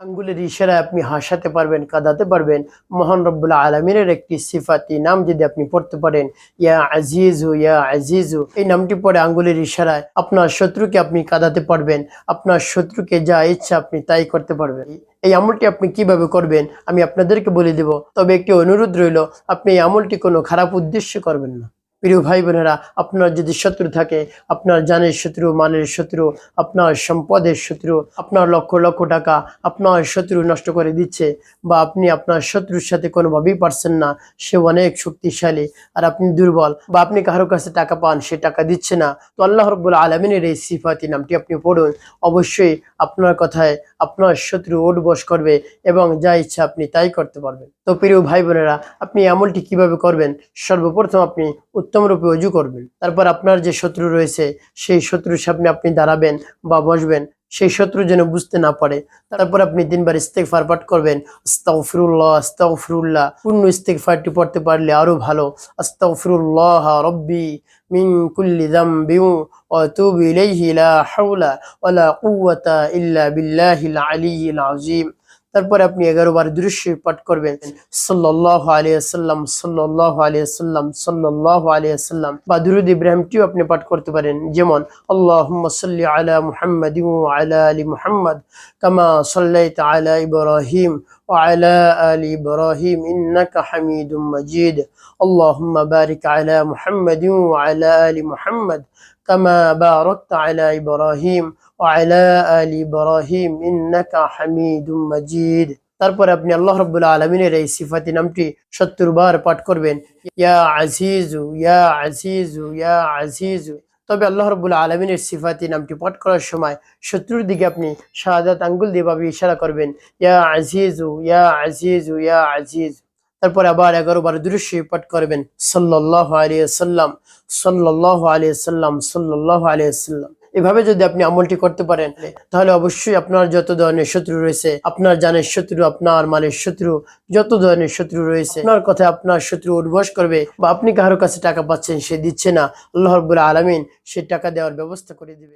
আঙ্গুলের ইশারায় আপনি হাসাতে পারবেন, কাঁদাতে পারবেন। মহান রব্বুল্লাহ আলমিনের একটি সিফাতি নাম যদি আপনি পড়তে পারেন, ইয়া আজিজু ইয়া আজিজু, এই নামটি পড়ে আঙ্গুলের ইশারায় আপনার শত্রুকে আপনি কাঁদাতে পারবেন, আপনার শত্রুকে যা ইচ্ছা আপনি তাই করতে পারবেন। এই আমলটি আপনি কীভাবে করবেন আমি আপনাদেরকে বলে দেব। তবে একটি অনুরোধ রইল, আপনি এই আমলটি কোনো খারাপ উদ্দেশ্যে করবেন না। প্রিয় ভাই বোনেরা আপনার যদি শত্রু থাকে, আপনার জানের শত্রু মানের শত্রু, আপনার সম্পদের শত্রু, আপনার লক্ষ লক্ষ টাকা আপনার শত্রু নষ্ট করে দিচ্ছে বা আপনি আপনার শত্রুর সাথে কোনোভাবেই পারছেন না সে অনেক শক্তিশালী আর আপনি দুর্বল বা আপনি কারও কাছে টাকা পান, সে টাকা দিচ্ছে না, তো আল্লাহ রব্বুল আলমিনের এই সিফাতি নামটি আপনি পড়ুন। অবশ্যই আপনার কথায় আপনার শত্রু ওট বস করবে এবং যা ইচ্ছা আপনি তাই করতে পারবেন। তো প্রিয় ভাই বোনেরা, আপনি আমলটি কীভাবে করবেন? সর্বপ্রথম আপনি উত্তমরূপে অজু করবেন। তারপর আপনার যে শত্রু রয়েছে, সেই শত্রুর সামনে আপনি দাঁড়াবেন বা বসবেন। সেই শত্রু যেন বুঝতে না পারে। তারপর আপনি তিনবার ইস্তেকফার পাঠ করবেন। আস্তাগফিরুল্লাহ আস্তাগফিরুল্লাহ। পূর্ণ ইস্তেকফারটি পড়তে পারলে আরও ভালো। আস্তাগফিরুল্লাহ রব্বি মিন কুল্লি যামবি ওয়া আতুবু ইলাইহি লা হাওলা ওয়ালা কুওয়াতা ইল্লা বিল্লাহিল আলিয়্যিল আযীম। তারপরে আপনি এগারো বার দৃশ্য পাঠ করবেন সাল্লাহ আলিয়াল্লাম সাল্লাহ আলিয়াল্লাম সাল্লাহ আলিয়াল্লাম বা দুরুদ ইব্রাহিমটিও আপনি পাঠ করতে পারেন যেমন আল্লাহ সাল্লি আলা মুহাম্মদ আলা আলী মুহাম্মদ কামা সাল্লাইত আলা ইব্রাহিম وعلى آل إبراهيم إنك حميد مجيد اللهم بارك على محمد وعلى آل محمد كما باركت على إبراهيم وعلى آل إبراهيم إنك حميد مجيد তারপরে আপনি আল্লাহ রব্বুল আলমিনের এই সিফাতি নামটি সত্তর বার পাঠ করবেন ইয়া আজিজু ইয়া আজিজু ইয়া আজিজু তবে আল্লাহ রব্বুল আলমিনের সিফাতি নামটি পাঠ করার সময় শত্রুর দিকে আপনি শাহাদাত আঙ্গুল দিয়ে ভাবে ইশারা করবেন ইয়া আজিজু ইয়া আজিজু ইয়া আজিজ তারপরে আবার এগারো বার দৃশ্য পাঠ করবেন। সাল্লাহ আলিয়া সাল্লাম সাল্লাহ আলিয়া সাল্লাম সাল্লাহ আলিয়া সাল্লাম এভাবে যদি আপনি আমলটি করতে পারেন, তাহলে অবশ্যই আপনার যত ধরনের শত্রু রয়েছে, আপনার জানের শত্রু, আপনার মানের শত্রু, যত ধরনের শত্রু রয়েছে, আপনার কথা আপনার শত্রু উদ্বাস করবে বা আপনি কারোর কাছে টাকা পাচ্ছেন সে দিচ্ছে না, আল্লাহ রব্বুল আলমিন সে টাকা দেওয়ার ব্যবস্থা করে দিবে।